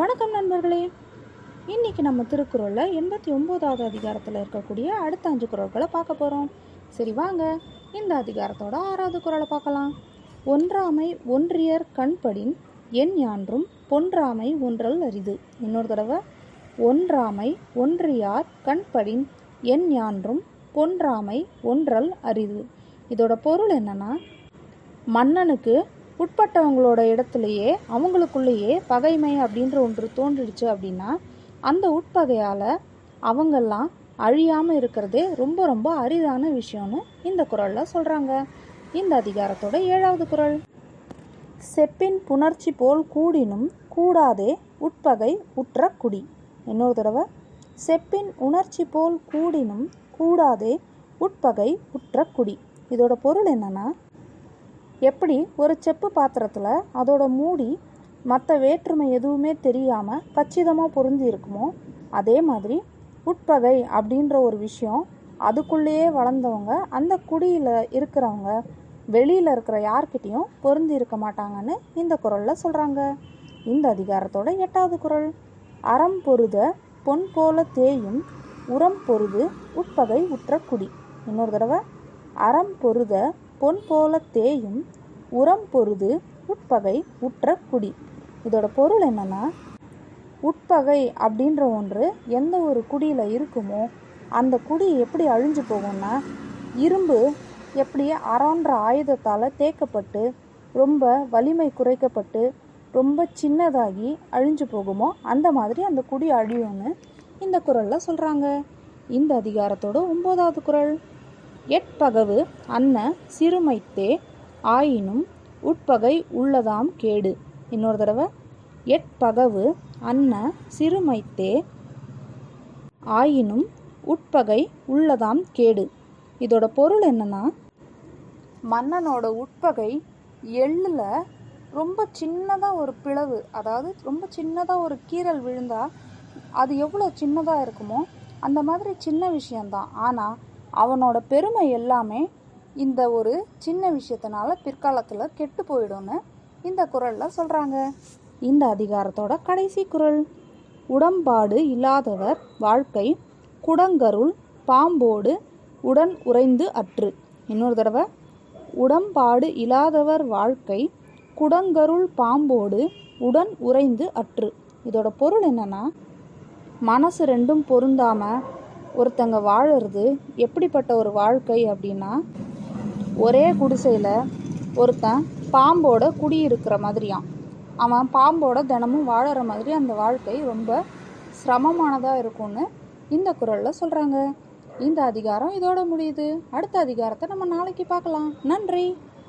வணக்கம் நண்பர்களே. இன்னைக்கு நம்ம திருக்குறளில் எண்பத்தி ஒம்போதாவது அதிகாரத்தில் இருக்கக்கூடிய அடுத்த அஞ்சு குறள்களை பார்க்க போகிறோம் சரி வாங்க. இந்த அதிகாரத்தோட ஆறாவது குரலை பார்க்கலாம். ஒன்றாமை ஒன்றியர் கண்படின் என் யான்றும் பொன்றாமை ஒன்றல் அரிது. இன்னொரு தடவை. ஒன்றாமை ஒன்றியார் கண்படின் என் யான்றும் பொன்றாமை ஒன்றல் அரிது. இதோட பொருள் என்னன்னா மன்னனுக்கு உட்பட்டவங்களோட இடத்துலையே அவங்களுக்குள்ளேயே பகைமை அப்படின்ற ஒன்று தோன்றிடுச்சு அப்படின்னா அந்த உட்பகையால் அவங்கெல்லாம் அழியாமல் இருக்கிறதே ரொம்ப ரொம்ப அரிதான விஷயம்னு இந்த குறளில் சொல்கிறாங்க இந்த அதிகாரத்தோட ஏழாவது குறள் செப்பின் புணர்ச்சி போல் கூடினும் கூடாதே உட்பகை உற்ற குடி. இன்னொரு தடவை. செப்பின் உணர்ச்சி போல் கூடினும் கூடாதே உட்பகை உற்ற குடி. இதோட பொருள் என்னன்னா எப்படி ஒரு செப்பு பாத்திரத்தில் அதோட மூடி மற்ற வேற்றுமை எதுவுமே தெரியாமல் கச்சிதமாக பொருந்தி இருக்குமோ அதே மாதிரி உட்பகை அப்படின்ற ஒரு விஷயம் அதுக்குள்ளேயே வளர்ந்தவங்க அந்த குடியில் இருக்கிறவங்க வெளியில் இருக்கிற யார்கிட்டேயும் பொருந்தி இருக்க மாட்டாங்கன்னு இந்த குரலில் சொல்கிறாங்க இந்த அதிகாரத்தோட எட்டாவது குரல் அறம் பொருத பொன் போல தேயும் உரம் பொருது உட்பகை உற்ற குடி. இன்னொரு தடவை அறம் பொருத பொன் போல தேயும் உரம் பொருது உட்பகை உற்ற குடி. இதோட பொருள் என்னன்னா உட்பகை அப்படின்ற ஒன்று எந்த ஒரு குடியில் இருக்குமோ அந்த குடி எப்படி அழிஞ்சு போகும்னா இரும்பு எப்படி அறன்ற ஆயுதத்தால் தேக்கப்பட்டு ரொம்ப வலிமை குறைக்கப்பட்டு ரொம்ப சின்னதாகி அழிஞ்சு போகுமோ அந்த மாதிரி அந்த குடி அழியும்னு இந்த குரலில் சொல்கிறாங்க இந்த அதிகாரத்தோட ஒம்போதாவது குரல் எட்பகவு அன்ன சிறுமைத்தே ஆயினும் உட்பகை உள்ளதாம் கேடு. இன்னொரு தடவை. எட்பகவு அன்ன சிறுமைத்தே ஆயினும் உட்பகை உள்ளதாம் கேடு. இதோட பொருள் என்னன்னா மன்னனோட உட்பகை எள்ளில் ரொம்ப சின்னதாக ஒரு பிளவு அதாவது ரொம்ப சின்னதாக ஒரு கீறல் விழுந்தால் அது எவ்வளோ சின்னதாக இருக்குமோ அந்த மாதிரி சின்ன விஷயந்தான் ஆனால் அவனோட பெருமை எல்லாமே இந்த ஒரு சின்ன விஷயத்தினால பிற்காலத்தில் கெட்டு போயிடும்னு இந்த குரலில் சொல்கிறாங்க இந்த அதிகாரத்தோட கடைசி குரல். உடம்பாடு இல்லாதவர் வாழ்க்கை குடங்கருள் பாம்போடு உடன் உறைந்து அற்று. இன்னொரு தடவை. உடம்பாடு இல்லாதவர் வாழ்க்கை குடங்கருள் பாம்போடு உடன் உறைந்து அற்று. இதோட பொருள் என்னன்னா மனசு ரெண்டும் பொருந்தாமல் ஒருத்தங்க வாழறது எப்படிப்பட்ட ஒரு வாழ்க்கை அப்படின்னா ஒரே குடிசையில் ஒருத்தன் பாம்போட குடியிருக்கிற மாதிரியாம். அவன் பாம்போட தினமும் வாழற மாதிரி அந்த வாழ்க்கை ரொம்ப சிரமமானதாக இருக்கும்னு இந்த குரலில் சொல்கிறாங்க இந்த அதிகாரம் இதோட முடியுது. அடுத்த அதிகாரத்தை நம்ம நாளைக்கு பார்க்கலாம். நன்றி.